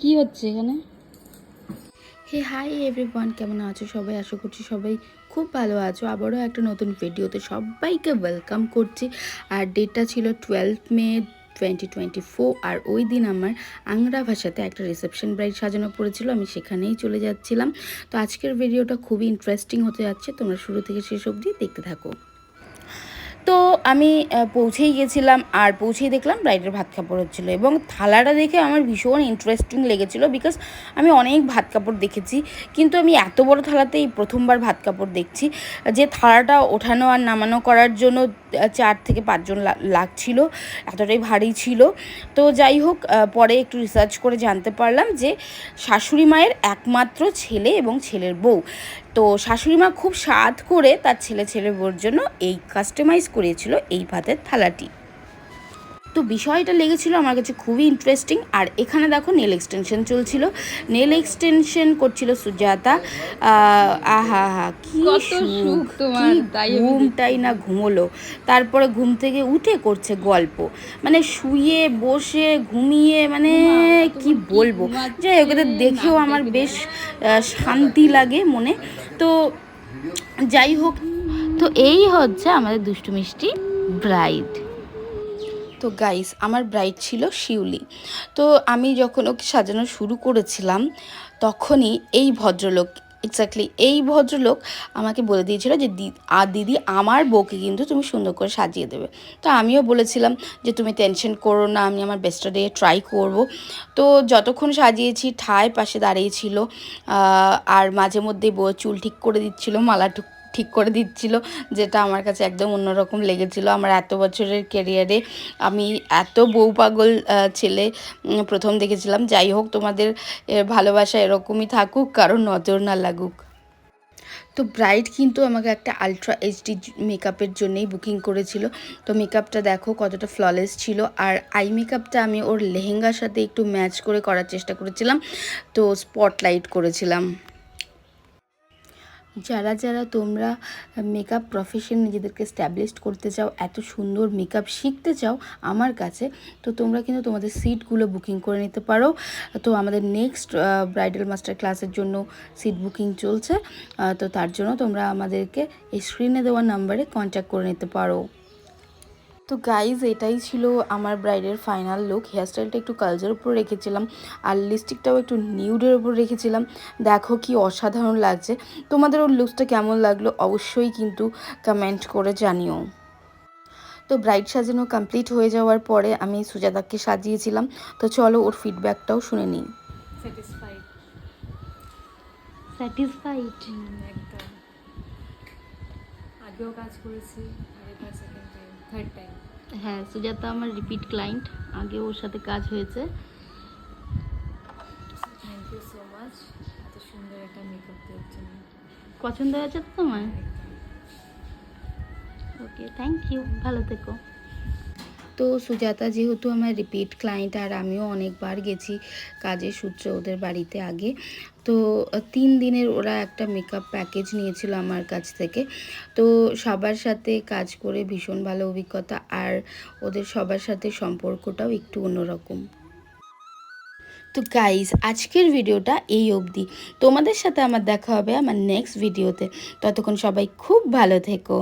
কি হচ্ছে এখানে? হে হাই এভরিওয়ান কেমন আছো সবাই? আশা করছি সবাই খুব ভালো আছো। আবারও একটা নতুন ভিডিওতে সবাইকে ওয়েলকাম করছি। আর ডেটটা ছিল twelve May twenty twenty four আর ওই দিন আমার আংরা ভাষাতে একটা রিসেপশন ব্রাইড সাজানো পড়েছিল, আমি সেখানেই চলে যাচ্ছিলাম। তো আজকের ভিডিওটা খুবই ইন্টারেস্টিং হতে যাচ্ছে, তোমরা শুরু থেকে শেষ অবধি দেখতে থাকো। তো আমি পৌঁছেই গেছিলাম আর পৌঁছেই দেখলাম ব্রাইডের ভাত কাপড় হচ্ছিল এবং থালাটা দেখে আমার ভীষণ ইন্টারেস্টিং লেগেছিলো বিকজ আমি অনেক ভাত কাপড় দেখেছি। কিন্তু আমি এত বড় থালাতেই প্রথমবার ভাত কাপড় দেখছি যে থালাটা ওঠানো আর নামানো করার জন্য চার থেকে পাঁচজন লাগছিল, এতটাই ভারী ছিল। তো যাই হোক পরে একটু রিসার্চ করে জানতে পারলাম যে শাশুড়ি মায়ের একমাত্র ছেলে এবং ছেলের বউ। তো শাশুড়ি মা খুব স্বাদ করে তার ছেলে ছেলে বউর জন্য এই কাস্টমাইজ করেছিল এই ভাতের থালাটি। তো বিষয়টা লেগেছিল আমার কাছে খুবই ইন্টারেস্টিং আর এখানে দেখো নেল এক্সটেনশন চলছিল। নেল এক্সটেনশন করছিল সুজাতা। আহা হা কি সুখ, ঘুমটাই না ঘুমোলো। তারপরে ঘুম থেকে উঠে করছে গল্প। মানে শুয়ে বসে ঘুমিয়ে মানে কি বলব? হোক এদের দেখেও আমার বেশ শান্তি লাগে মনে। তো যাই হোক তো এই হচ্ছে আমাদের দুষ্টু মিষ্টি ব্রাইড। তো গাইস আমার ব্রাইড ছিল শিউলি। তো আমি যখন ওকে সাজানো শুরু করেছিলাম, তখনই এই ভদ্রলোক এক্স্যাক্টলি এই ভদ্রলোক আমাকে বলে দিয়েছিল যে, দি, আ, দিদি, আমার বউকে কিন্তু তুমি সুন্দর করে সাজিয়ে দেবে। তো আমিও বলেছিলাম যে, তুমি টেনশন করো না, আমি আমার বেস্টটা দিয়ে ট্রাই করব। তো যতক্ষণ সাজিয়েছি, ঠায় পাশে দাঁড়িয়েছিল আর মাঝে মধ্যে বউ চুল ঠিক করে দিচ্ছিল, মালা ঠিক করে দিচ্ছিল, যেটা আমার কাছে একদম অন্যরকম লেগেছিল। আমার এত বছরের ক্যারিয়ারে আমি এত বউ পাগল ছেলে প্রথম দেখেছিলাম। যাই হোক, তোমাদের ভালোবাসা এরকমই থাকুক কারণ নজর না লাগুক। তো ব্রাইড কিন্তু আমাকে একটা আলট্রা এইচডি মেকআপের জন্যই বুকিং করেছিল। তো মেকআপটা দেখো কতটা ফ্ললেস ছিল। আর আই মেকআপটা আমি ওর লেহেঙ্গার সাথে একটু ম্যাচ করে করার চেষ্টা করেছিলাম। তো স্পটলাইট করেছিলাম। যারা যারা তোমরা মেকআপ প্রফেশন নিজেদেরকে স্ট্যাবলিশড করতে চাও, এত সুন্দর মেকআপ শিখতে চাও আমার কাছে, তো তোমরা কিন্তু তোমাদের সিটগুলো বুকিং করে নিতে পারো। তো আমাদের নেক্সট ব্রাইডাল মাস্টার ক্লাসের জন্য সিট বুকিং চলছে। তো তার জন্য তোমরা আমাদেরকে এই স্ক্রিনে দেওয়া নাম্বারে কন্ট্যাক্ট করে নিতে পারো। তো গাইজ এটাই ছিল আমার ব্রাইডের ফাইনাল লুক হেয়ারস্টাইলটা একটু কালচার উপর রেখেছিলাম আর লিপস্টিকটাও একটু নিউডের উপর রেখেছিলাম। দেখো কি অসাধারণ লাগছে। তোমাদের ওর লুকসটা কেমন লাগল অবশ্যই কিন্তু কমেন্ট করে জানিও। তো ব্রাইড সাজানো কমপ্লিট হয়ে যাওয়ার পরে আমি সুজাতাকে সাজিয়েছিলাম। তো চলো ওর ফিডব্যাকটাও শুনে নিই। স্যাটিসফাইড স্যাটিসফাইড একদম। আগেও কাজ করেছি টাইম থার্ড টাইম হ্যাঁ সুজাতা আমার রিপিট ক্লায়েন্ট আগে ওর সাথে কাজ হয়েছে। থ্যাংক ইউ সো মাচ এত সুন্দর একটা মেকআপ দেওয়ার জন্য পছন্দ হয়েছে তো তোমার? ওকে থ্যাংক ইউ ভালো থেকো। তো সুজাতা যেহেতু আমার রিপিট ক্লায়েন্ট আর আমিও অনেকবার গেছি কাজের সূত্রে ওদের বাড়িতে আগে, তো তিন দিনের ওরা একটা মেকআপ প্যাকেজ নিয়েছিল আমার কাছ থেকে। তো সবার সাথে কাজ করে ভীষণ ভালো অভিজ্ঞতা আর ওদের সবার সাথে সম্পর্কটাও একটু অন্যরকম। তো গাইজ আজকের ভিডিওটা এই অবধি। তোমাদের সাথে আমার দেখা হবে আমার নেক্সট ভিডিওতে ততক্ষণ সবাই খুব ভালো থেকো।